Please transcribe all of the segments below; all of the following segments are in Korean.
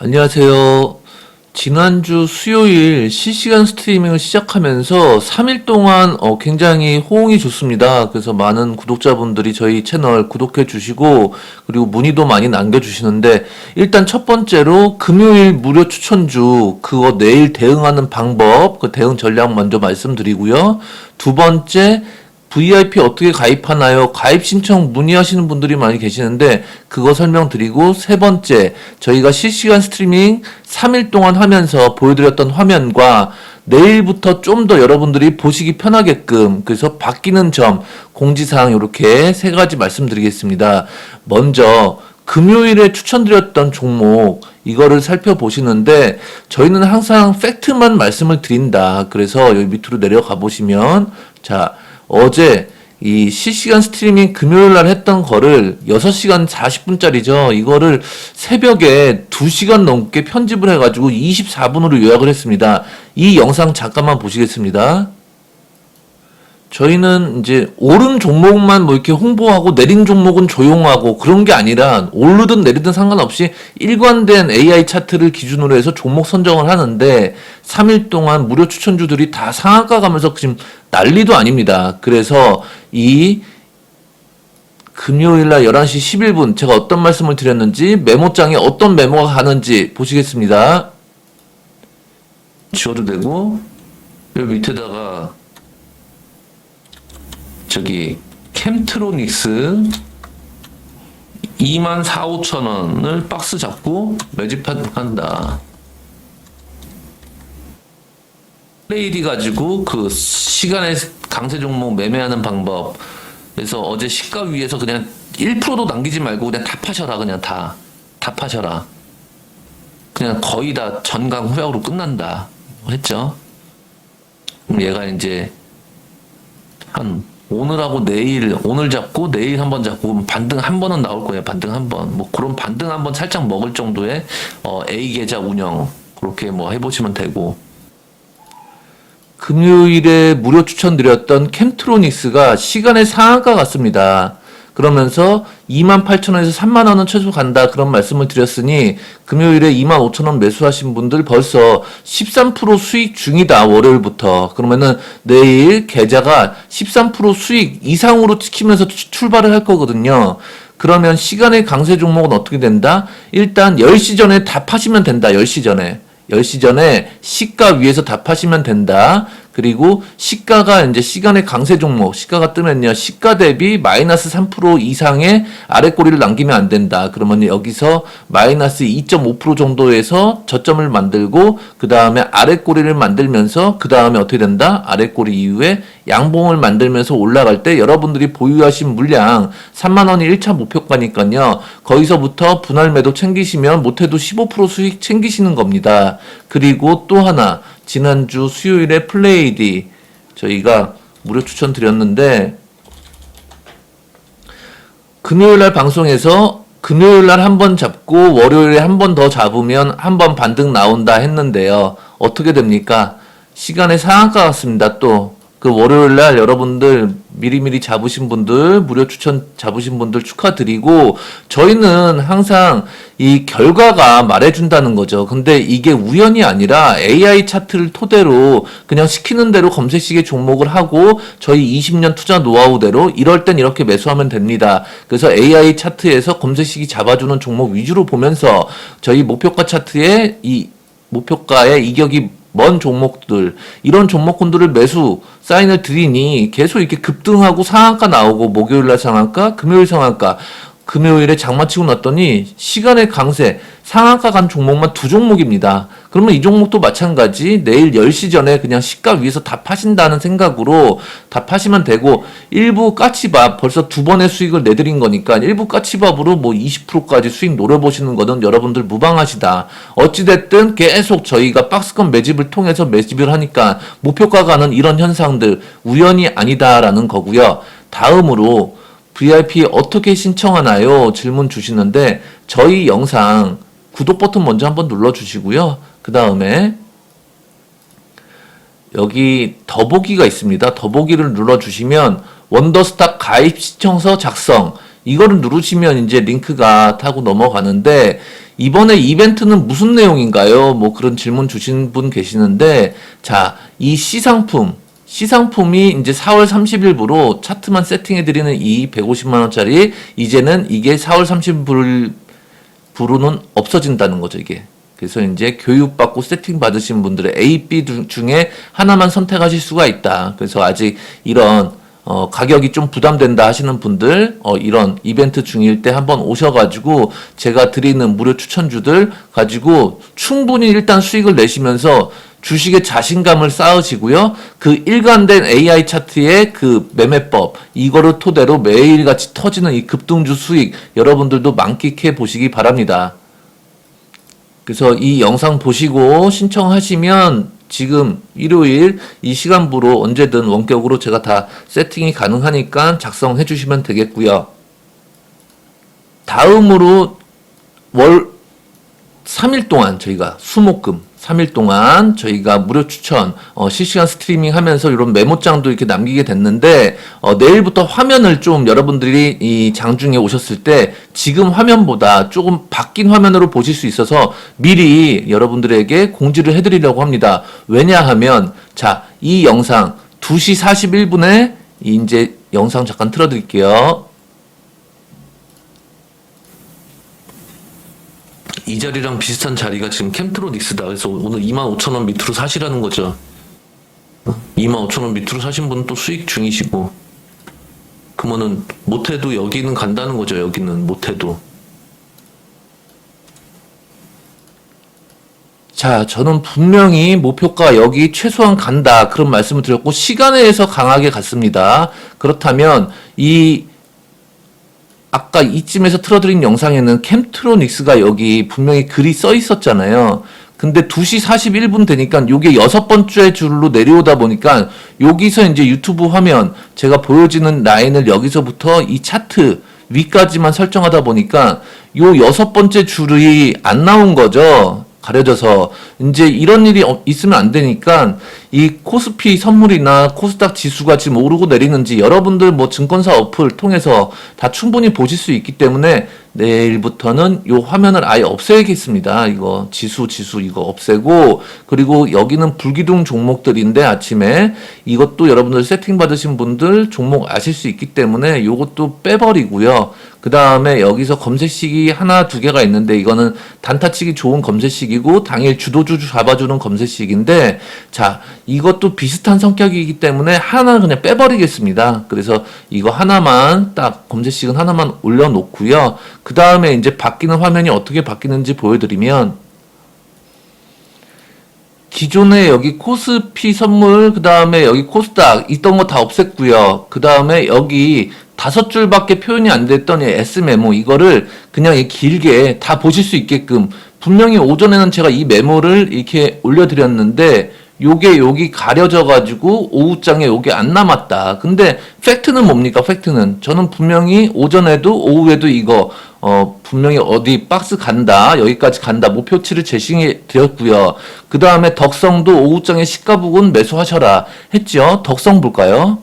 안녕하세요. 지난주 수요일 실시간 스트리밍을 시작하면서 3일 동안 어, 굉장히 호응이 좋습니다. 그래서 많은 구독자분들이 저희 채널 구독해 주시고 그리고 문의도 많이 남겨 주시는데 일단 첫 번째로 금요일 무료 추천주 그거 내일 대응하는 방법 그 대응 전략 먼저 말씀드리고요. 두 번째 VIP 어떻게 가입하나요? 가입 신청 문의하시는 분들이 많이 계시는데 그거 설명드리고 세 번째 저희가 실시간 스트리밍 3일 동안 하면서 보여드렸던 화면과 내일부터 좀 더 여러분들이 보시기 편하게끔 그래서 바뀌는 점 공지사항 이렇게 세 가지 말씀드리겠습니다. 먼저 금요일에 추천드렸던 종목 이거를 살펴보시는데 저희는 항상 팩트만 말씀을 드린다. 그래서 여기 밑으로 내려가 보시면 자 어제 이 실시간 스트리밍 금요일 날 했던 거를 6시간 40분짜리죠. 이거를 새벽에 2시간 넘게 편집을 해가지고 24분으로 요약을 했습니다. 이 영상 잠깐만 보시겠습니다. 저희는 이제 오른 종목만 뭐 이렇게 홍보하고 내린 종목은 조용하고 그런 게 아니라 오르든 내리든 상관없이 일관된 AI 차트를 기준으로 해서 종목 선정을 하는데 3일 동안 무료 추천주들이 다 상한가 가면서 지금 난리도 아닙니다. 그래서 이 금요일 날 11시 11분 제가 어떤 말씀을 드렸는지 메모장에 어떤 메모가 가는지 보시겠습니다. 지워도 되고 여기 밑에다가 저기 캠트로닉스 2만 4, 5천 원을 박스 잡고 매집한다. 레이디 가지고 그 시간에 강세 종목 매매하는 방법. 그래서 어제 시가 위에서 그냥 1%도 남기지 말고 그냥 다 파셔라 그냥 다. 다 파셔라. 그냥 거의 다 전강 후약으로 끝난다. 했죠. 얘가 이제 한 오늘하고 내일 오늘 잡고 내일 한 번 잡고 반등 한 번은 나올 거예요. 반등 한 번. 뭐 그런 반등 한 번 살짝 먹을 정도의 어, A 계좌 운영 그렇게 뭐 해보시면 되고. 금요일에 무료 추천드렸던 캠트로닉스가 시간의 상한가 같습니다. 그러면서 28,000원에서 3만 원은 최소 간다 그런 말씀을 드렸으니 금요일에 25,000원 매수하신 분들 벌써 13% 수익 중이다 월요일부터 그러면은 내일 계좌가 13% 수익 이상으로 추- 출발을 할 거거든요. 그러면 시간의 강세 종목은 어떻게 된다? 일단 10시 전에 다 파시면 된다. 10시 전에. 10시 전에 시가 위에서 다 파시면 된다. 그리고 시가가 이제 시간의 강세 종목, 시가가 뜨면요. 시가 대비 마이너스 3% 이상의 아래 꼬리를 남기면 안 된다. 그러면 여기서 마이너스 2.5% 정도에서 저점을 만들고 그 다음에 아래 꼬리를 만들면서 그 다음에 어떻게 된다? 아래 꼬리 이후에 양봉을 만들면서 올라갈 때 여러분들이 보유하신 물량 3만 원이 1차 목표가니까요. 거기서부터 분할 매도 챙기시면 못해도 15% 수익 챙기시는 겁니다. 그리고 또 하나 지난주 수요일에 플레이디 저희가 무료 추천 드렸는데 금요일 날 방송에서 금요일 날 한 번 잡고 월요일에 한 번 더 잡으면 한 번 반등 나온다 했는데요. 어떻게 됩니까? 시간의 상한가 같습니다. 또 그 월요일 날 여러분들 미리미리 잡으신 분들 무료 추천 잡으신 분들 축하드리고 저희는 항상 이 결과가 말해준다는 거죠. 근데 이게 우연이 아니라 AI 차트를 토대로 그냥 시키는 대로 검색식의 종목을 하고 저희 20년 투자 노하우대로 이럴 땐 이렇게 매수하면 됩니다. 그래서 AI 차트에서 검색식이 잡아주는 종목 위주로 보면서 저희 목표가 차트에 이 목표가의 이격이 먼 종목들 이런 종목군들을 매수 사인을 드리니 계속 이렇게 급등하고 상한가 나오고 목요일 날 상한가 금요일 상한가 금요일에 장마치고 났더니 시간의 강세 상한가 간 종목만 두 종목입니다. 그러면 이 종목도 마찬가지 내일 10시 전에 그냥 시가 위에서 다 파신다는 생각으로 다 파시면 되고 일부 까치밥 벌써 두 번의 수익을 내드린 거니까 일부 까치밥으로 뭐 20%까지 수익 노려보시는 거는 여러분들 무방하시다. 어찌됐든 계속 저희가 박스권 매집을 통해서 매집을 하니까 목표가 가는 이런 현상들 우연이 아니다라는 거고요. 다음으로 VIP 어떻게 신청하나요? 질문 주시는데 저희 영상 구독 버튼 먼저 한번 눌러 주시고요. 그 다음에 여기 더보기가 있습니다. 더보기를 눌러 주시면 원더스타 가입 신청서 작성 이거를 누르시면 이제 링크가 타고 넘어가는데 이번에 이벤트는 무슨 내용인가요? 뭐 그런 질문 주신 분 계시는데, 자, 이 C상품, C상품이 이제 4월 30일부로 차트만 세팅해드리는 이 150만원짜리, 이제는 이게 4월 30일 부로는 없어진다는 거죠, 이게. 그래서 이제 교육받고 세팅 받으신 분들의 A, B 두- 중에 하나만 선택하실 수가 있다. 그래서 아직 이런 어, 가격이 좀 부담된다 하시는 분들, 어, 이런 이벤트 중일 때 한번 오셔가지고 제가 드리는 무료 추천주들 가지고 충분히 일단 수익을 내시면서 주식의 자신감을 쌓으시고요. 그 일관된 AI 차트의 그 매매법, 이거를 토대로 매일같이 터지는 이 급등주 수익 여러분들도 만끽해 보시기 바랍니다. 그래서 이 영상 보시고 신청하시면 지금 일요일 이 시간부로 언제든 원격으로 제가 다 세팅이 가능하니까 작성해 주시면 되겠고요. 다음으로 월 3일 동안 저희가 수목금 3일 동안 저희가 무료 추천 어, 실시간 스트리밍 하면서 이런 메모장도 이렇게 남기게 됐는데 어, 내일부터 화면을 좀 여러분들이 이 장중에 오셨을 때 지금 화면보다 조금 바뀐 화면으로 보실 수 있어서 미리 여러분들에게 공지를 해드리려고 합니다. 왜냐하면 자 이 영상 2시 41분에 이제 영상 잠깐 틀어드릴게요. 이 자리랑 비슷한 자리가 지금 캠트로닉스다. 그래서 오늘 25,000원 밑으로 사시라는 거죠. 25,000원 밑으로 사신 분은 또 수익 중이시고. 그러면은 못해도 여기는 간다는 거죠. 여기는 못해도. 자, 저는 분명히 목표가 여기 최소한 간다. 그런 말씀을 드렸고, 시간에 의해서 강하게 갔습니다. 그렇다면, 이 아까 이쯤에서 틀어드린 영상에는 캠트로닉스가 여기 분명히 글이 써 있었잖아요. 근데 2시 41분 되니까 요게 여섯 번째 줄로 내려오다 보니까 여기서 이제 유튜브 화면 제가 보여지는 라인을 여기서부터 이 차트 위까지만 설정하다 보니까 요 여섯 번째 줄이 안 나온 거죠. 가려져서 이제 이런 일이 어- 있으면 안 되니까 이 코스피 선물이나 코스닥 지수가 지금 오르고 내리는지 여러분들 뭐 증권사 어플 통해서 다 충분히 보실 수 있기 때문에 내일부터는 요 화면을 아예 없애야겠습니다. 이거 지수 지수 이거 없애고 그리고 여기는 불기둥 종목들인데 아침에 이것도 여러분들 세팅 받으신 분들 종목 아실 수 있기 때문에 요것도 빼버리고요. 그 다음에 여기서 검색식이 하나 두 개가 있는데 이거는 단타치기 좋은 검색식이고 당일 주도주 잡아주는 검색식인데 자 이것도 비슷한 성격이기 때문에 하나 그냥 빼버리겠습니다. 그래서 이거 하나만 딱 검색식은 하나만 올려놓고요. 그 다음에 이제 바뀌는 화면이 어떻게 바뀌는지 보여드리면 기존에 여기 코스피 선물, 그 다음에 여기 코스닥 있던 거 다 없앴고요. 그 다음에 여기 다섯 줄밖에 표현이 안 됐던 이 S 메모 이거를 그냥 이 길게 다 보실 수 있게끔 분명히 오전에는 제가 이 메모를 이렇게 올려드렸는데 요게 여기 가려져 가지고 오후장에 요게 안 남았다. 근데 팩트는 뭡니까? 팩트는 저는 분명히 오전에도 오후에도 이거 어 분명히 어디 박스 간다 여기까지 간다 목표치를 제시해 드렸고요. 그 다음에 덕성도 오후장에 시가 부근 매수하셔라 했죠. 덕성 볼까요?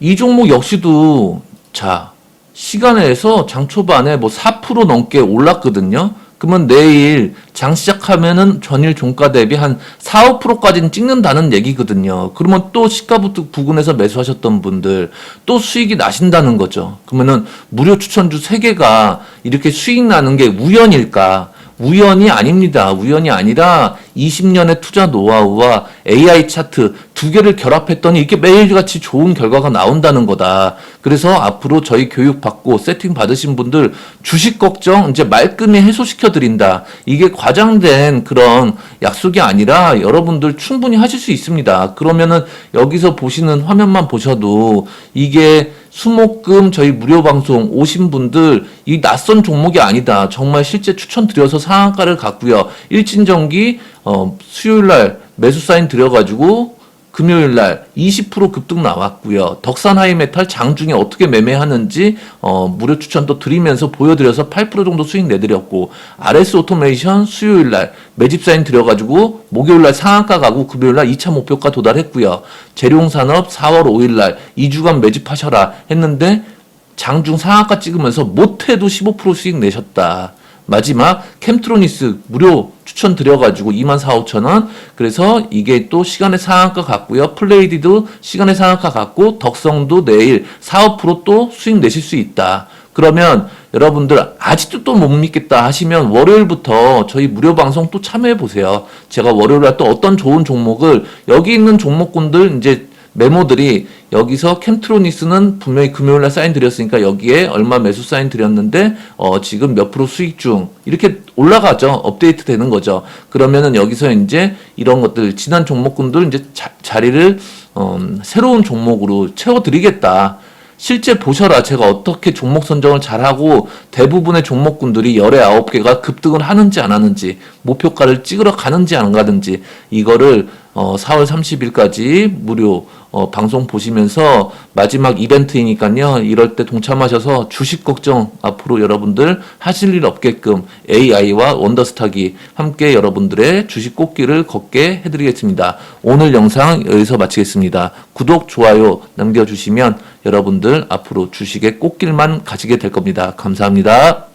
이 종목 역시도 자 시간에서 장 초반에 뭐 4% 넘게 올랐거든요. 그러면 내일 장 시작하면은 전일 종가 대비 한 4, 5%까지는 찍는다는 얘기거든요. 그러면 또 시가부터 부근에서 매수하셨던 분들 또 수익이 나신다는 거죠. 그러면은 무료 추천주 3개가 이렇게 수익 나는 게 우연일까? 우연이 아닙니다. 우연이 아니라 20년의 투자 노하우와 AI 차트 두 개를 결합했더니 이렇게 매일같이 좋은 결과가 나온다는 거다. 그래서 앞으로 저희 교육 받고 세팅 받으신 분들 주식 걱정 이제 말끔히 해소시켜 드린다. 이게 과장된 그런 약속이 아니라 여러분들 충분히 하실 수 있습니다. 그러면은 여기서 보시는 화면만 보셔도 이게 수목금 저희 무료 방송 오신 분들 이 낯선 종목이 아니다. 정말 실제 추천드려서 상한가를 갔고요. 일진전기 어, 수요일 날 매수 사인 드려가지고 금요일 날 20% 급등 나왔고요. 덕산 하이메탈 장중에 어떻게 매매하는지 어, 무료 추천도 드리면서 보여드려서 8% 정도 수익 내드렸고 RS 오토메이션 수요일 날 매집 사인 드려가지고 목요일 날 상한가 가고 금요일 날 2차 목표가 도달했고요. 재룡산업 4월 5일 날 2주간 매집하셔라 했는데 장중 상한가 찍으면서 못해도 15% 수익 내셨다. 마지막 캠트로니스 무료 추천 드려가지고 2만 4, 5천 원. 그래서 이게 또 시간의 상한가 같고요. 플레이디도 시간의 상한가 같고 덕성도 내일 4, 5%또 수익 내실 수 있다. 그러면 여러분들 아직도 또 못 믿겠다 하시면 월요일부터 저희 무료 방송 또 참여해 보세요. 제가 월요일에 또 어떤 좋은 종목을 여기 있는 종목군들 이제 메모들이 여기서 캠트로니스는 분명히 금요일날 사인 드렸으니까 여기에 얼마 매수 사인 드렸는데 어 지금 몇 프로 수익 중 이렇게 올라가죠. 업데이트 되는 거죠. 그러면은 여기서 이제 이런 것들 지난 종목군들 이제 자, 자리를 어, 새로운 종목으로 채워드리겠다. 실제 보셔라. 제가 어떻게 종목 선정을 잘하고 대부분의 종목군들이 열의 아홉 개가 급등을 하는지 안 하는지 목표가를 찍으러 가는지 안 가는지 이거를 어 4월 30일까지 무료 어 방송 보시면서 마지막 이벤트이니까요. 이럴 때 동참하셔서 주식 걱정 앞으로 여러분들 하실 일 없게끔 AI와 원더스타기 함께 여러분들의 주식 꽃길을 걷게 해드리겠습니다. 오늘 영상 여기서 마치겠습니다. 구독, 좋아요 남겨주시면 여러분들 앞으로 주식의 꽃길만 가지게 될 겁니다. 감사합니다.